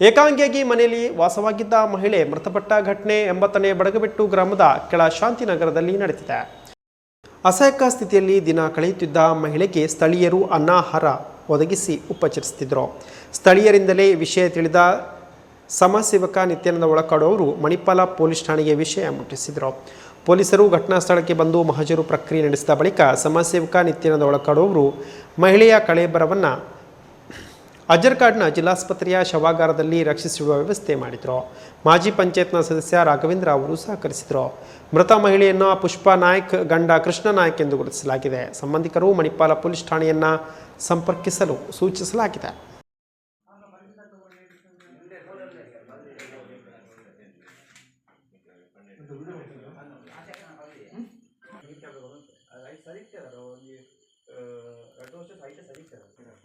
ಏಕಾಂಗಿಯಾಗಿ ಮನೆಯಲ್ಲಿ ವಾಸವಾಗಿದ್ದ ಮಹಿಳೆ ಮೃತಪಟ್ಟ ಘಟನೆ ಎಂಬತ್ತನೇ ಬಡಗಬೆಟ್ಟು ಗ್ರಾಮದ ಕೆಳ ಶಾಂತಿನಗರದಲ್ಲಿ ನಡೆದಿದೆ. ಅಸಹಾಯಕ ಸ್ಥಿತಿಯಲ್ಲಿ ದಿನ ಕಳೆಯುತ್ತಿದ್ದ ಮಹಿಳೆಗೆ ಸ್ಥಳೀಯರು ಅನ್ನಾಹಾರ ಒದಗಿಸಿ ಉಪಚರಿಸುತ್ತಿದ್ದರು. ಸ್ಥಳೀಯರಿಂದಲೇ ವಿಷಯ ತಿಳಿದ ಸಮಾಜಸೇವಕ ನಿತ್ಯಾನಂದ ಒಳಕಾಡುವವರು ಮಣಿಪಾಲ ಪೊಲೀಸ್ ಠಾಣೆಗೆ ವಿಷಯ ಮುಟ್ಟಿಸಿದರು. ಪೊಲೀಸರು ಘಟನಾ ಸ್ಥಳಕ್ಕೆ ಬಂದು ಮಹಜರು ಪ್ರಕ್ರಿಯೆ ನಡೆಸಿದ ಬಳಿಕ ಸಮಾಜಸೇವಕ ನಿತ್ಯಾನಂದ ಒಳಕಾಡುವವರು ಮಹಿಳೆಯ ಕಳೇಬರವನ್ನು ಅಜರ್ಕಾಡ್ನ ಜಿಲ್ಲಾಸ್ಪತ್ರೆಯ ಶವಾಗಾರದಲ್ಲಿ ರಕ್ಷಿಸಿಡುವ ವ್ಯವಸ್ಥೆ ಮಾಡಿದರು. ಮಾಜಿ ಪಂಚಾಯತ್ನ ಸದಸ್ಯ ರಾಘವೇಂದ್ರ ಅವರು ಸಹಕರಿಸಿದರು. ಮೃತ ಮಹಿಳೆಯನ್ನು ಪುಷ್ಪಾ ನಾಯ್ಕ್ ಗಂಡ ಕೃಷ್ಣ ನಾಯ್ಕ್ ಎಂದು ಗುರುತಿಸಲಾಗಿದೆ. ಸಂಬಂಧಿಕರು ಮಣಿಪಾಲ ಪೊಲೀಸ್ ಠಾಣೆಯನ್ನು ಸಂಪರ್ಕಿಸಲು ಸೂಚಿಸಲಾಗಿದೆ.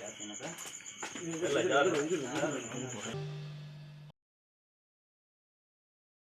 ಶಾಂತಿನಗರ